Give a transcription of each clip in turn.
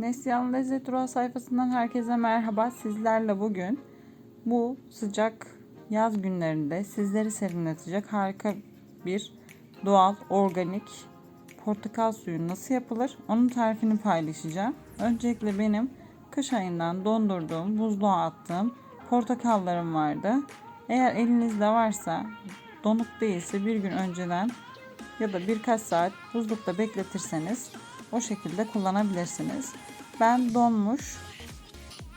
Neslihan Lezzet Durağı sayfasından herkese merhaba. Sizlerle bugün bu sıcak yaz günlerinde sizleri serinletecek harika bir doğal, organik portakal suyu nasıl yapılır? Onun tarifini paylaşacağım. Öncelikle benim kış ayından dondurduğum, buzluğa attığım portakallarım vardı. Eğer elinizde varsa, donuk değilse bir gün önceden ya da birkaç saat buzlukta bekletirseniz o şekilde kullanabilirsiniz. Ben donmuş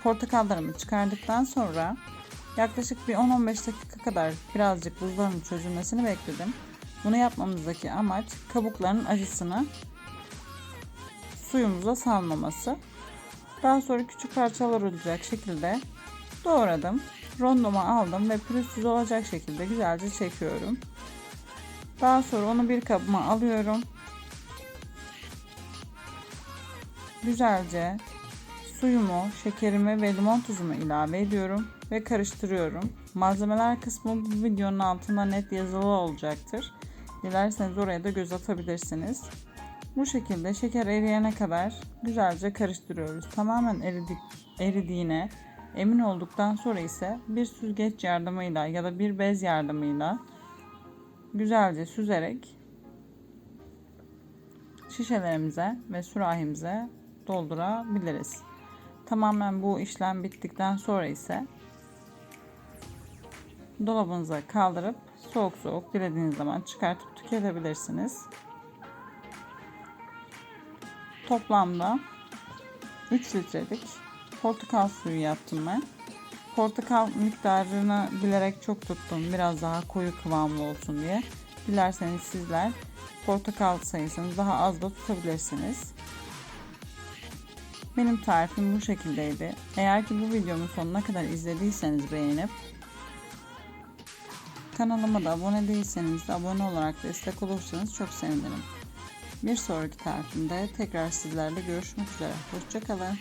portakallarımı çıkardıktan sonra yaklaşık bir 10-15 dakika kadar birazcık buzların çözülmesini bekledim. Bunu yapmamızdaki amaç kabukların acısını suyumuza salmaması. Daha sonra küçük parçalar olacak şekilde doğradım. Rondoma aldım ve pürüzsüz olacak şekilde güzelce çekiyorum. Daha sonra onu bir kabıma alıyorum. Güzelce suyumu, şekerimi ve limon tuzumu ilave ediyorum ve karıştırıyorum. Malzemeler kısmı bu videonun altında net yazılı olacaktır. Dilerseniz oraya da göz atabilirsiniz. Bu şekilde şeker eriyene kadar güzelce karıştırıyoruz. Tamamen eridik, eridiğine emin olduktan sonra ise bir süzgeç yardımıyla ya da bir bez yardımıyla güzelce süzerek şişelerimize ve sürahimize doldurabiliriz. Tamamen bu işlem bittikten sonra ise dolabınıza kaldırıp soğuk soğuk dilediğiniz zaman çıkartıp tüketebilirsiniz. Toplamda 3 litrelik portakal suyu yaptım ben. Portakal miktarını bilerek çok tuttum. Biraz daha koyu kıvamlı olsun diye. Dilerseniz sizler portakal sayısını daha az da tutabilirsiniz. Benim tarifim bu şekildeydi. Eğer ki bu videomun sonuna kadar izlediyseniz beğenip kanalıma da abone değilseniz de abone olarak destek olursanız çok sevinirim. Bir sonraki tarifimde tekrar sizlerle görüşmek üzere. Hoşçakalın.